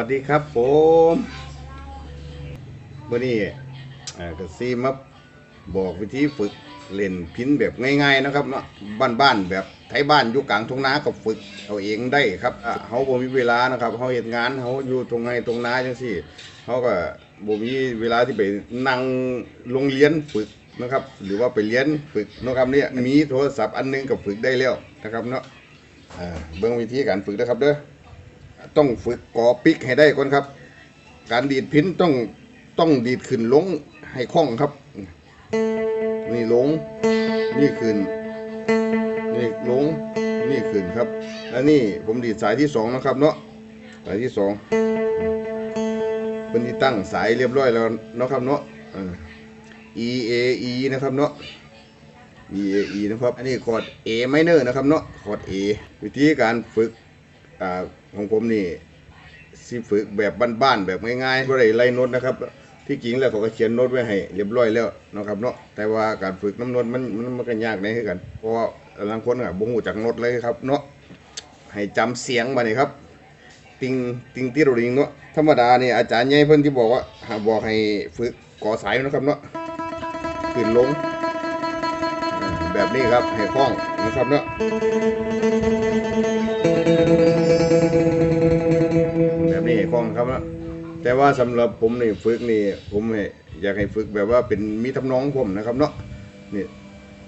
วัสดีครับผมวันนี้อ่าก็ซีมาบอกวิธีฝึกเล่นพินแบบง่ายๆนะครับเนาะบ้านๆแบบไทยบ้านอยู่กลางทุ่งนาก็ฝึกเอาเองได้ครับเฮาบ่มีเวลานะครับเฮาเฮ็ดงานเฮาอยู่ตรงไห้ตรงนาจังซี่เฮาก็บ่มีเวลาที่ไปนั่งโรงเรียนฝึกนะครับ หรือว่าไปเรียนฝึกนะครับเนี่ยมีโทรศัพท์อันหนึงก็ฝึกได้แล้วนะครับเนาะเบิ่งวิธีการฝึกนะครับเด้อ ต้องฝึกก่อปิกให้ได้ก่อนครับ การดีดพินต้องต้องดีดขึ้นลงให้คล่องครับ นี่ลง นี่ขึ้น นี่ลง นี่ขึ้นครับ อันนี้ผมดีดสายที่สองนะครับเนาะ สายที่สองเป็นที่ตั้งสายเรียบร้อยแล้วเนาะครับเนาะ E A E นะครับเนาะ E A E นะครับ อันนี้คอร์ด A minor นะครับเนาะ คอร์ด A วิธีการฝึกอ่า ของผมนี่สิฝึกแบบบ้านๆแบบง่ายๆบ่ได้ไล่โน้ตนะครับ ที่จริงแล้วเขาก็เขียนโน้ตไว้ให้เรียบร้อยแล้วเนาะครับเนาะแต่ว่าการฝึกน้ำโน้ตมันมันมันก็ยากในคือกัน เพราะว่าบางคนก็บ่ฮู้จักโน้ตเลยครับเนาะให้จำเสียงมาเนี่ครับ ติงติงติโรดิงเนาะธรรมดาเนี่ยอาจารย์ใหญ่เพิ่นที่บอกว่าบอกให้ฝึกก่อสายนะครับเนาะขึ้นลง แบบนี้ครับให้คล่องนะครับเนาะ ล่องครับนะแต่ว่าสำหรับผมนี่ฝึกนี่ ผมให้อยากให้ฝึกแบบว่าเป็นมีทำนองผมนะครับเนาะนี่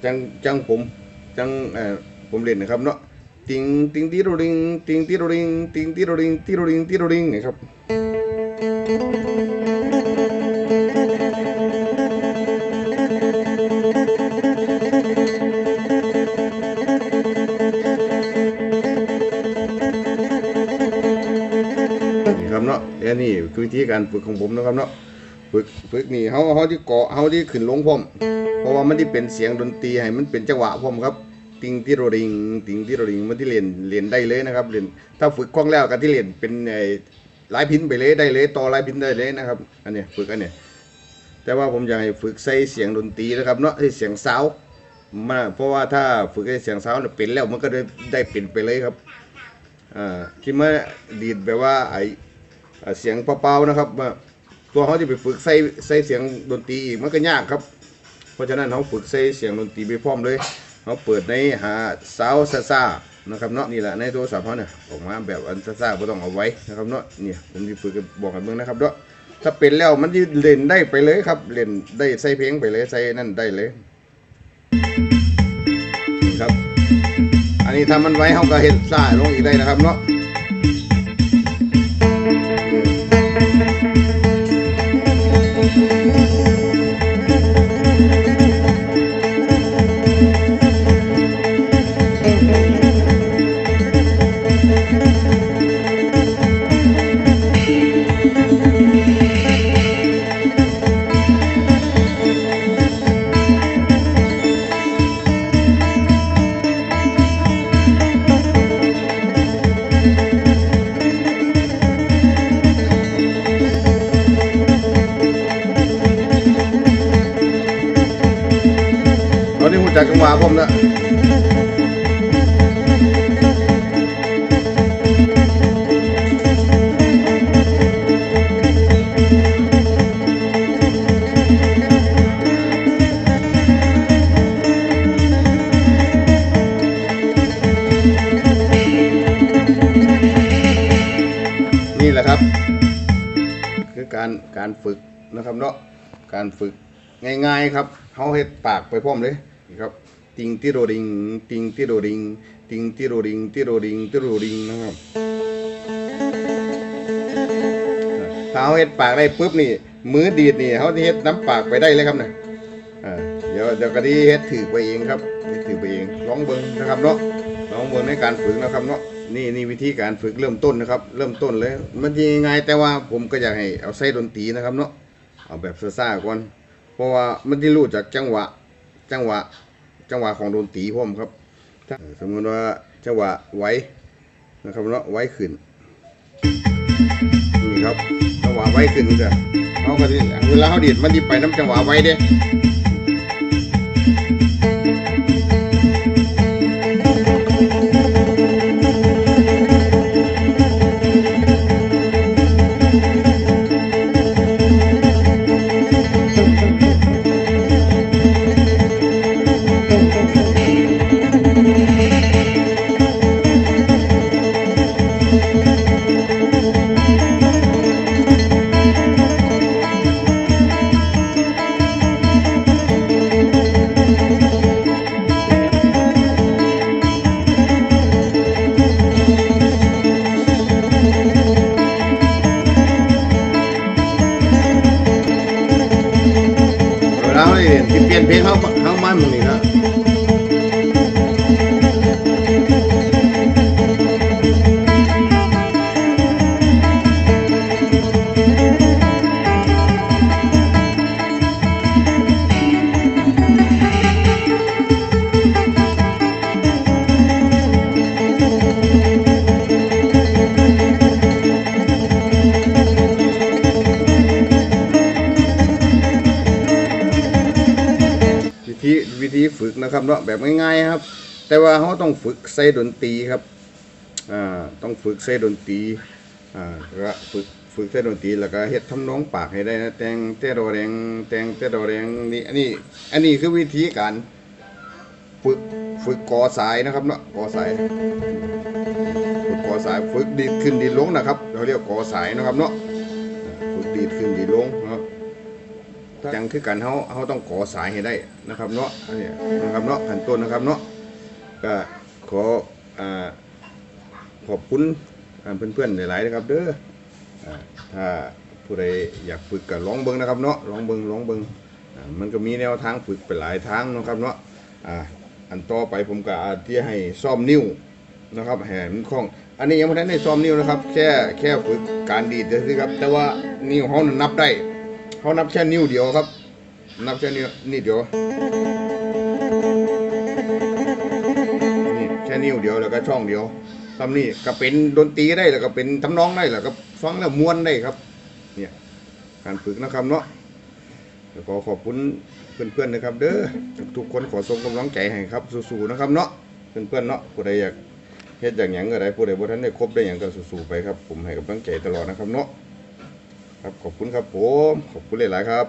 จังจังผมจังเอ่อผมเล่นนะครับเนาะติงติงติโรริงติงติโรริงติงติโรริงติโรริงติโรริงนะครับ ครับเนาะอันนี้คือวิธีการฝึกของผมนะครับเนาะฝึกฝึกนี่เฮาเฮาที่เกาะเฮาที่ขึ้นลงพร้อมเพราะว่ามันที่เป็นเสียงดนตรีให้มันเป็นจังหวะพร้อมครับ ติงติโรริงติงติโรริงมันที่เล่นเล่นได้เลยนะครับเล่นถ้าฝึกคล่องแล้วก็ที่เล่นเป็นไอ้ลายพินไปเลยได้เลยต่อลายพินได้เลยนะครับ อันเนี้ยฝึกอันเนี้ยแต่ว่าผมอยากให้ฝึกใส่เสียงดนตรีนะครับเนาะให้เสียงซาวมาเพราะว่าถ้าฝึกให้เสียงซาวเนี่ยเป็นแล้วมันก็ได้ได้เป็นไปเลยครับอ่าที่มาดีดแบบว่าไอ เสียงเปล่าๆนะครับว่าตัวเขาจะไปฝึกใส่ใส่เสียงดนตรีอีกมันก็ยากครับ เพราะฉะนั้นเขาฝึกใส่เสียงดนตรีไปพร้อมเลยเขาเปิดในหาซาวซาซานะครับเนาะนี่แหละในโทรศัพท์เขาเนี่ยออกมาแบบอันซาซาไม่ต้องเอาไว้นะครับเนาะนี่ผมจะฝึกบอกกันเบิ่งนะครับเนาะถ้าเป็นแล้วมันจะเล่นได้ไปเลยครับเล่นได้ใส่เพลงไปเลยใส่นั่นได้เลยครับ อันนี้ถ้ามันไว้เขาก็เห็นซ่าลงอีกได้นะครับเนาะ เรากจังหวะผมนะนี่แหละครับ คือการการฝึกนะครับเนาะการฝึกง่ายๆครับเฮาเฮ็ดปากไปพร้อมเลย นี่ครับ ติงติโรดิง ติงติโรดิง ติงติโรดิงติโรดิงติโรดิงนะครับถ้าเฮาเฮ็ดปากได้ปุ๊บนี่ มือดีดนี่เฮาเฮ็ดน้ำปากไปได้เลยครับนะอ่าเดี๋ยวเดี๋ยวก็ดีเฮ็ดถือไปเองครับเฮ็ดถือไปเองลองเบิ่งนะครับเนาะลองเบิ่งในการฝึกนะครับเนาะนี่นี่วิธีการฝึกเริ่มต้นนะครับ เริ่มต้นเลยมันสิง่ายแต่ว่าผมก็อยากให้เอาใส่ดนตรีนะครับเนาะเอาแบบซ่าๆก่อนเพราะว่ามันที่รู้จากจังหวะจังหวะ จังหวะของโดนตีพร้อมครับสมมติว่าจังหวะไว้นะครับเนาะไว้ขึ้นนี่ครับจังหวะไว้ขึ้นจ้ะเขาก็สิเวลาเขาดีดมันดีไปน้ำจังหวะไว้เด้ เพลงเฮาเฮามาหมึงนี่ ธีฝึกนะครับเนาะแบบง่ายๆครับ แต่ว่าเฮาต้องฝึกใส่ดนตรีครับอ่าต้องฝึกใส่ดนตรีอ่าก็ฝึกฝึกใส่ดนตรีแล้วก็เฮ็ดทำนองปากให้ได้นะแตงเตโรแรงแตงเตโรแรงนี่อันนี้อันนี้คือวิธีการฝึกฝึกกอสายนะครับเนาะกอสายฝึกกอสายฝึกดีดขึ้นดีลงนะครับ เราเรียกกอสายนะครับเนาะฝึกดีดขึ้นดีลงนะ จังคือกันเฮาเฮาต้องกอสายให้ได้นะครับเนาะอันนี้นะครับเนาะขันต้นนะครับเนาะก็ขออ่าขอบคุณเพื่อนๆหลายๆนะครับ เด้อถ้าผู้ใดอยากฝึกก็ลองเบิ่งนะครับเนาะลองเบิ่งลองเบิ่งมันก็มีแนวทางฝึกไปหลายทางนะครับเนาะอันต่อไปผมก็อาจที่ให้ซ่อมนิ้วนะครับแหมนคล่อง อันนี้ยังไม่ได้ซ้อมนิ้วนะครับ แค่แค่ฝึกการดีดเฉยๆครับ แต่ว่านิ้วเขานับได้ เขานับแค่นิ้วเดียวครับ นับแค่นิ้วนี่เดียวนี่แค่นิ้วเดียวแล้วก็ช่องเดียวทำนี่ก็เป็นดนตรีได้แล้วก็เป็นทำนองได้แล้วก็ฟังแล้วม้วนได้ครับ เนี่ยการฝึกนะครับเนาะแล้วก็ขอบคุณเพื่อนๆนะครับ เด้อทุกคนขอส่งกำลังใจให้ครับสู้ๆนะครับเนาะเพื่อนๆเนาะผู้ใดอยากเฮ็ดอย่างหยังก็ได้ผู้ใดบ่ทันได้ครบได้หยังก็สู้ๆไปครับ ผมให้กำลังใจตลอดนะครับเนาะ ครับขอบคุณครับผม ขอบคุณหลายๆครับ